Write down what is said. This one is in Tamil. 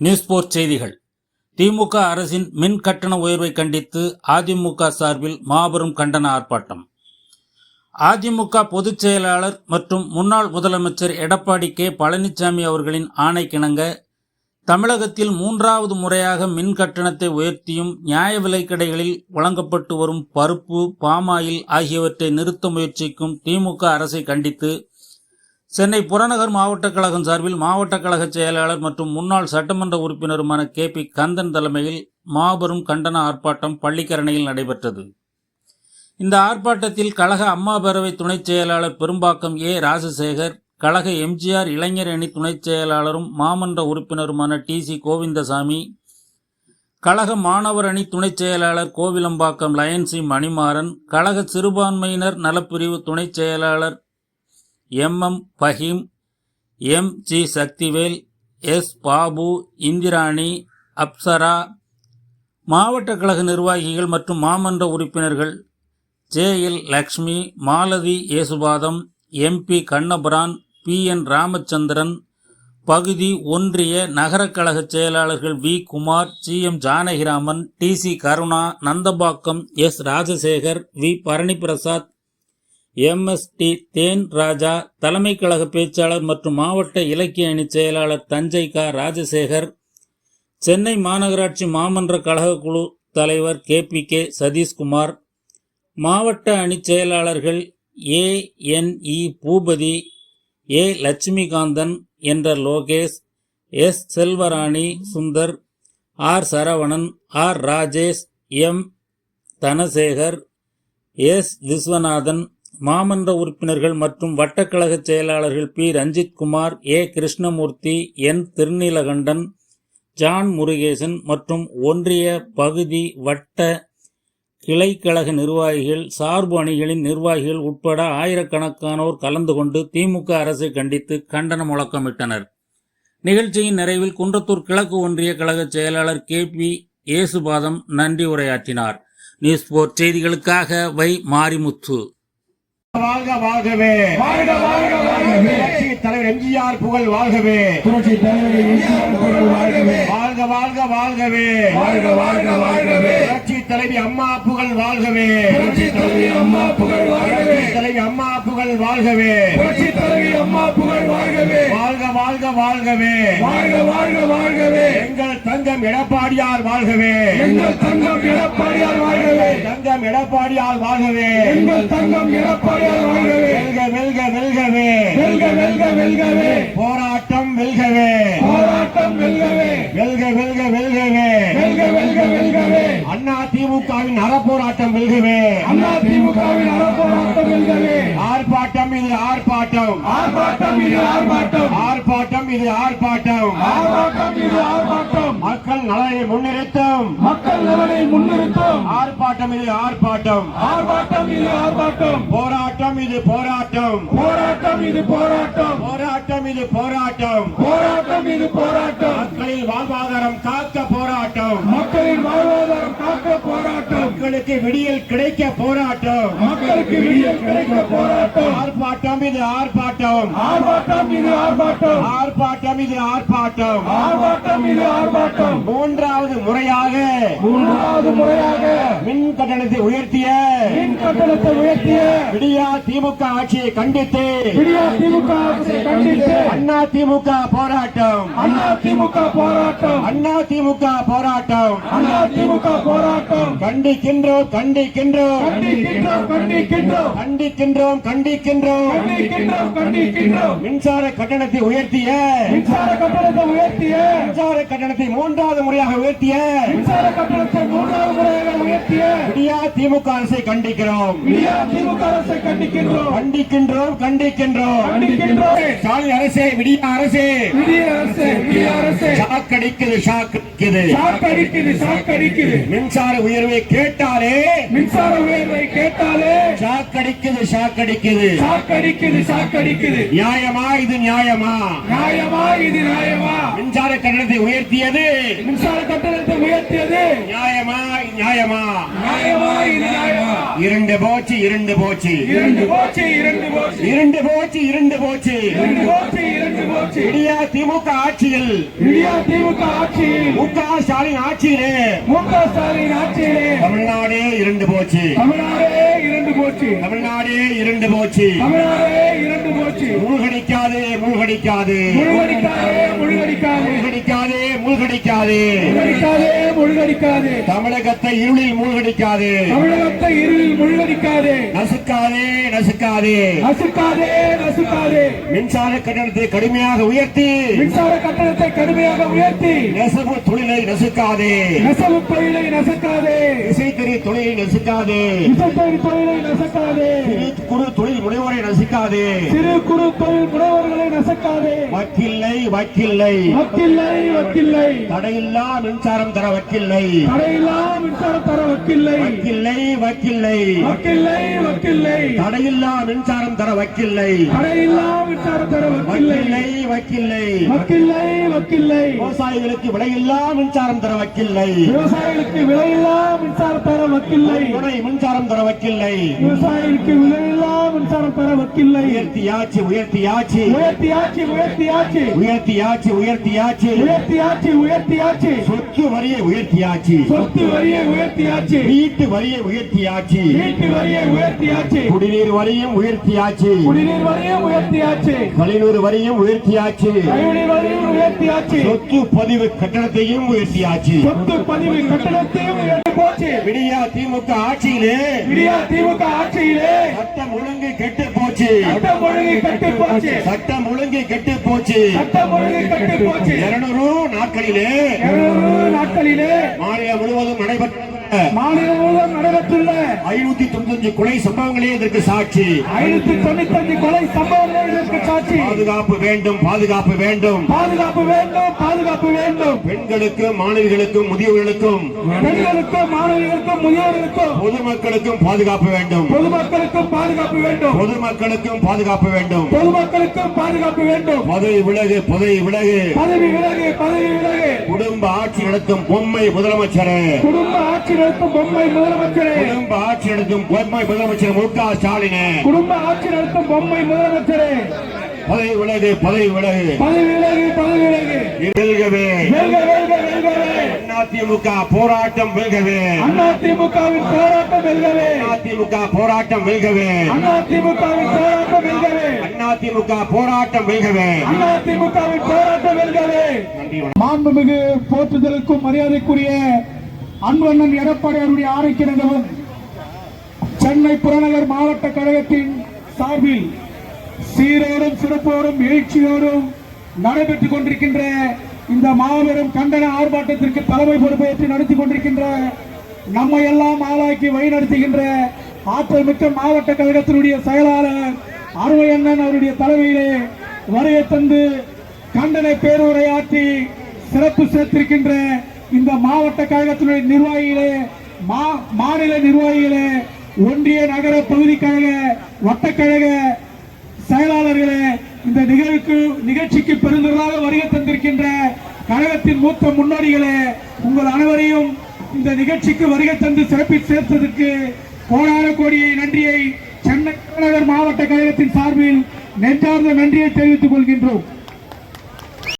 நியூஸ் போர் செய்திகள். திமுக அரசின் மின் கட்டண உயர்வை கண்டித்து அதிமுக சார்பில் மாபெரும் கண்டன ஆர்ப்பாட்டம். அதிமுக பொதுச் செயலாளர் மற்றும் முன்னாள் முதலமைச்சர் எடப்பாடி கே. பழனிசாமி அவர்களின் ஆணைக்கிணங்க தமிழகத்தில் மூன்றாவது முறையாக மின் கட்டணத்தை உயர்த்தியும் நியாய விலைக் கடைகளில் வழங்கப்பட்டு வரும் பருப்பு பாமாயில் ஆகியவற்றை நிறுத்த முயற்சிக்கும் திமுக அரசை கண்டித்து சென்னை புறநகர் மாவட்ட கழகம் சார்பில் மாவட்ட கழக செயலாளர் மற்றும் முன்னாள் சட்டமன்ற உறுப்பினருமான கே பி கந்தன் தலைமையில் மாபெரும் கண்டன ஆர்ப்பாட்டம் பள்ளிக்கரணையில் நடைபெற்றது. இந்த ஆர்ப்பாட்டத்தில் கழக அம்மா பேரவை துணைச் செயலாளர் பெரும்பாக்கம் ஏ ராஜசேகர் கழக எம்ஜிஆர் இளைஞர் அணி துணைச் செயலாளரும் மாமன்ற உறுப்பினருமான டி சி கோவிந்தசாமி கழக மாணவர் அணி துணைச் செயலாளர் கோவிலம்பாக்கம் லயன்சி மணிமாறன் கழக சிறுபான்மையினர் நலப்பிரிவு துணைச் செயலாளர் M M Faheem M G Sakthivel S Babu Indrani Apsara மாவட்ட கழக நிர்வாகிகள் மற்றும் மாமன்ற உறுப்பினர்கள் J L Lakshmi Malathi Yesupatham MP Kannapuran P N Ramachandran பகுதி ஒன்றிய நகரக்கழக செயலாளர்கள் V Kumar C M Janakiraman T C Karuna Nandhapakkam S Rajasekar V Bharaniprasad MST Then Raja தலைமை கழக பேச்சாளர் மற்றும் மாவட்ட இலக்கிய அணி செயலாளர் தஞ்சை க. ராஜசேகர் சென்னை மாநகராட்சி மாமன்ற கழக குழு தலைவர் கே. பி. கே. சதீஷ்குமார் மாவட்ட அணி செயலாளர்கள் ஏ. என். இ. பூபதி ஏ. லட்சுமிகாந்தன் என்ற Lokesh S. Selvarani Sundar R. Saravanan R. Rajesh M. Dhanasekar S. Viswanathan மாமன்ற உறுப்பினர்கள் மற்றும் வட்டக்கழக செயலாளர்கள் P. Ranjithkumar A. Krishnamoorthy N. Thiruneelakandan John Murugesan மற்றும் ஒன்றிய பகுதி வட்ட கிளைக்கழக நிர்வாகிகள் சார்பு அணிகளின் நிர்வாகிகள் உட்பட ஆயிரக்கணக்கானோர் கலந்து கொண்டு திமுக அரசை கண்டித்து கண்டன முழக்கமிட்டனர். நிகழ்ச்சியின் நிறைவில் குன்றத்தூர் கிழக்கு ஒன்றிய கழக செயலாளர் கே. பி. ஏசுபாதம் நன்றி உரையாற்றினார். நியூஸ் போர்ட் செய்திகளுக்காக வை மாரிமுத்து. வாழ்க வாழ்கவே. வாழ்க வாழ்க வாழ்கவே. புரட்சி தலைவர் எம்ஜிஆர் புகழ் வாழ்கவே. புரட்சி தலைவர் எம்ஜிஆர் புகழ் வாழ்கவே. வாழ்க வாழ்க வாழ்கவே. வாழ்க வாழ்க வாழ்கவே. புரட்சி தலைவி அம்மா புகழ் வாழ்கவே. புரட்சி தலைவி அம்மா புகழ் வாழ்கவே. தலைவி அம்மா புகழ் வாழ்கவே. புரட்சி தலைவி அம்மா புகழ் வாழ்கவே. வாழ்க வாழ்க வாழ்கவே. வாழ்க வாழ்க வாழ்கவே. எங்கள் தங்கம் எடப்பாடியார் வாழ்கவே. எங்கள் தங்கம் எடப்பாடியார் வாழ்கவே. தங்கம் எடப்பாடியார் வாழ்கவே. எங்கள் தங்கம் எடப்பாடியார் வாழ்கவே. வெல்க வெல்க வெல்கவே. வெல்க வெல்க வெல்கவே. போராட்டம் வெல்கவே. போராட்டம் வெல்கவே. வெல்க வெல்க வெல்கவே. வெல்க வெல்க வெல்கவே. அண்ணா திமுகவின் அறப்போராட்டம் வெல்கவே. அண்ணா திமுகவின் அறப்போராட்டம் ஆர்ப்பாட்டம் இது ஆர்ப்பாட்டம். ஆர்ப்பாட்டம் இது ஆர்ப்பாட்டம். ஆர்ப்பாட்டம் இது ஆர்ப்பாட்டம். ஆர்ப்பாட்டம் இது ஆர்ப்பாட்டம். மக்கள் நலனை முன்னிறுத்தும். மக்கள் நலனை முன்னிறுத்தும். ஆர்ப்பாட்டம் இது ஆர்ப்பாட்டம். ஆர்ப்பாட்டம் இது ஆர்ப்பாட்டம். போராட்டம் இது போராட்டம். போராட்டம் இது போராட்டம். போராட்டம் இது போராட்டம். போராட்டம் இது போராட்டம். மக்களின் வாழ்வாதாரம் காக்க போராட்டம். மக்களின் வாழ்வாதாரம் காக்க போராட்டம். மக்களுக்கு விடியல் கிடைக்க போராட்டம். மக்களுக்கு விடியல் América, América, América, ஆர்ப்பாட்டம் இது ஆர்ப்பாட்டம். ஆர்ப்பாட்டம் இது ஆர்ப்பாட்டம். ஆர்ப்பாட்டம் இது ஆர்ப்பாட்டம். ஆர்ப்பாட்டம் இது ஆர்ப்பாட்டம். மூன்றாவது முறையாக மூன்றாவது முறையாக மின் கட்டணத்தை உயர்த்திய மின் கட்டணத்தை உயர்த்திய விடியா திமுக ஆட்சியை கண்டித்து விடியா திமுக அரசை கண்டித்து அண்ணா திமுக போராட்டம். அண்ணா திமுக போராட்டம். அண்ணா திமுக போராட்டம். அண்ணா திமுக போராட்டம். கண்டிக்கின்றோம் கண்டிக்கின்றோம். கண்டிக்கின்றோம் கண்டிக்கின்றோம். கண்டிக்கின்றோம் கண்டிக்கின்றோம். கண்டிக்கின்றோம் கண்டிக்கின்றோம். மின்சார கட்டணத்தை உயர்த்திய. மின்சார கட்டணத்தை உயர்த்திய. மின்சார கட்டணத்தை மூன்றாவது முறையாக உயர்த்திய. மின்சார கட்டணத்தை மூன்றாவது முறையாக உயர்த்திய. விடியா திமுக அரசை கண்டிக்கிறோம். இந்தியா திமுக அரசை கண்டிக்கின்றோம். கண்டிக்கின்றோம் கண்டிக்கின்றோம். கண்டிக்கின்றோம். ஸ்டாலின் அரசே விடியா அரசே. இந்திய அரசு இந்திய அரசு. ஷாக்கடிக்குது ஷாக்கடிக்குது சாக்கடிக்குது சாக்கடிக்குது. மின்சார உயர்வை கேட்டாலே மின்சார உயர்வை கேட்டாலே ஷாக்கடிக்குது ஷாக்கடிக்குது சாக்கடிக்குது சாக்கடிக்குது. நியாயமா இது நியாயமா? நியாயமா இது நியாயமா? மின்சார கட்டணத்தை உயர்த்தியது. மின்சார நியாயமா? இரண்டு போச்சு இரண்டு போச்சு. இரண்டு போச்சு இரண்டு போச்சு. இரண்டு போச்சு இரண்டு போச்சு. இரண்டு போச்சு இரண்டு போச்சு. விடியா திமுக ஆட்சியில். இந்தியா திமுக ஆட்சியில். மு க ஸ்டாலின் ஆட்சியிலே. மு க ஸ்டாலின் ஆட்சியிலே. தமிழ்நாடே இருண்டு போச்சு. தமிழ்நாடே இரண்டு போச்சு. தமிழ்நாடே இருண்டு போச்சு. தமிழ்நாடே இரண்டு போச்சு. மூழ்கடிக்காதே மூழ்கடிக்காதே. முழுகடிக்காதே முழுகடிக்காதே. மூழ்கடிக்காதே மூழ்கடிக்காதே. முழுகடிக்காதே முழுகடிக்காதே. தமிழகத்தை இருளில் மூழ்கடிக்காதே. தமிழகத்தை இருளில் முழுகடிக்காதே. நசுக்காதே நசுக்காதே. நசுக்காதே நசுக்காதே. மின்சார கட்டணத்தை கடுமையாக உயர்த்தி. மின்சார கட்டணத்தை கடுமையாக உயர்த்தி. நெசவு தொழிலை நசுக்காதே. நெசவு தொழிலை நசுக்காதே. இசைத்தறி தொழிலை நசுக்காதே. இசைத்தறி தொழிலை நசுக்காதே. நசுக்காதே. சிறு குறு தொழில் முனைவர்களை நசுக்காதே. வக்கில்லை வக்கில்லை. வக்கில்லை வக்கில்லை. தடையில்லா மின்சாரம் தர வக்கில்லை. தடையில்லா மின்சாரம் தர வக்கில்லை. வக்கில்லை வக்கில்லை. வக்கில்லை வக்கில்லை. தடையில்லா மின்சாரம் தர வக்கில்லை. தடையில்லா மின்சாரம் தர வக்கில்லை. வக்கில்லை வக்கில்லை. வக்கில்லை விவசாயிகளுக்கு விலையில்லா மின்சாரம் தர வக்கில்லை. விவசாயிகளுக்கு விலையில்லா மின்சாரம் தர வக்கில்லை. மின்சாரம் தர வக்கில்லை. விவசாயிகளுக்கு விலையில்லா மின்சாரம் தர வக்கில்லை. உயர்த்தியாச்சு உயர்த்தியாச்சு உயர்த்தியாச்சு உயர்த்தியாச்சு உயர்த்தியாச்சு உயர்த்தியாச்சு உயர்த்தியாச்சு உயர்த்தியாச்சு சொத்து வரியை உயர்த்தியாச்சு சொத்து வரியை உயர்த்தியாச்சு வீட்டு வரியை உயர்த்தியாச்சு வீட்டு வரியை உயர்த்தியாச்சு குடிநீர் வரியும் உயர்த்தியாச்சு குடிநீர் வரியும் உயர்த்தியாச்சு கழிவுநீர் வரியும் உயர்த்தியாச்சு வரியும் உயர்த்தியாச்சு சொத்து பதிவு கட்டணத்தையும் உயர்த்தியாச்சு சொத்து பதிவு கட்டணத்தையும் உயர்த்தி போச்சு விடியா திமுக ஆட்சியிலே இந்தியா திமுக ஆட்சியிலே சட்டம் ஒழுங்கு கெட்டு போச்சு சட்டம் ஒழுங்கு கட்டு போச்சு. சட்டம் ஒழுங்கு கெட்டு போச்சு. சட்டம் ஒழுங்கு கட்டு போச்சு. இருநூறு நாட்களிலே இருநூறு நாட்களிலே மாநிலம் முழுவதும் நடைபெற்ற மாநிலம் முழுவதும் நடைபெற்றுள்ள ஐநூத்தி தொண்ணூத்தஞ்சு கொலை சம்பவங்களே இதற்கு சாட்சி. ஐநூத்தி தொண்ணூத்தி கொலை சம்பவங்கள் இதற்கு சாட்சி. பாதுகாப்பு வேண்டும் பாதுகாப்பு வேண்டும். பாதுகாப்பு வேண்டும் பாதுகாப்பு வேண்டும். பெண்களுக்கும் மாணவிகளுக்கும் முதியவர்களுக்கும் பெண்களுக்கும் மாணவிகளுக்கும் முதியோர்களுக்கும். பொதுமக்களுக்கும் பாதுகாப்பு வேண்டும். பொதுமக்களுக்கும் பாதுகாப்பு வேண்டும். பொதுமக்களுக்கும் பாதுகாப்பு வேண்டும். பொதுமக்களுக்கும் பாதுகாப்பு வேண்டும். பதவி விலகு பதவி விலகு. பதவி விலகு பதவி விலகு. குடும்ப ஆட்சி நடத்தும் பொம்மை முதலமைச்சரே. குடும்ப ஆட்சி நடத்தும் பொம்மை முதலமைச்சரே குடும்ப ஆட்சி நடத்தும் பொம்மை முதலமைச்சர் மு க ஸ்டாலினே. குடும்ப ஆட்சி நடத்தும் பொம்மை முதலமைச்சரே. பதவி விலகு பதவி விலகு. பதவி விலகு பதவி விலகு. வெல்கவே. அதிமுக போராட்டம் வெல்கவே. அண்ணா திமுகவின் போராட்டம் வெல்கவே. அதிமுக போராட்டம் வெல்கவே. அண்ணா திமுகவின் போராட்டம் வெல்கவே. அதிமுக போராட்டம் வெல்கவே. அண்ணா திமுகவின் போராட்டம் வெல்கவே. மாண்புமிகு போற்றுதலுக்கும் மரியாதைக்குரிய அன்பண்ணன் எடப்பாடியாருடைய ஆணைக்கிணங்கவும் சென்னை புறநகர் மாவட்ட கழகத்தின் சார்பில் சீரோடும் சிறப்போடும் எழுச்சியோடும் நடைபெற்றுக் கொண்டிருக்கின்ற இந்த மாபெரும் கண்டன ஆர்ப்பாட்டத்திற்கு தலைமை பொறுப்பேற்று நடத்தி கொண்டிருக்கின்ற நம்மை எல்லாம் ஆளாக்கி வழிநடத்துகின்ற ஆற்றல் மிக்க மாவட்ட கழகத்தினுடைய செயலாளர் அருவையண்ணன் அவருடைய தலைமையிலே வருகை தந்து கண்டன பேருரையாற்றி சிறப்பு சேர்த்திருக்கின்ற இந்த மாவட்ட கழகத்தினுடைய நிர்வாகிகளே மா- மாநில நிர்வாகிகளே ஒன்றிய நகர பகுதி கழக வட்டக்கழக செயலாளர்களே இந்த நிகழ்வுக்கு நிகழ்ச்சிக்கு பெருந்தொருளாக வருகை தந்திருக்கின்ற கழகத்தின் மூத்த முன்னோடிகளே உங்கள் அனைவரையும் இந்த நிகழ்ச்சிக்கு வருகை தந்து சிறப்பி சேர்த்ததற்கு கோடான கோடியை நன்றியை சென்னை மாவட்ட கழகத்தின் சார்பில் நெஞ்சார்ந்த நன்றியை தெரிவித்துக் கொள்கின்றோம்.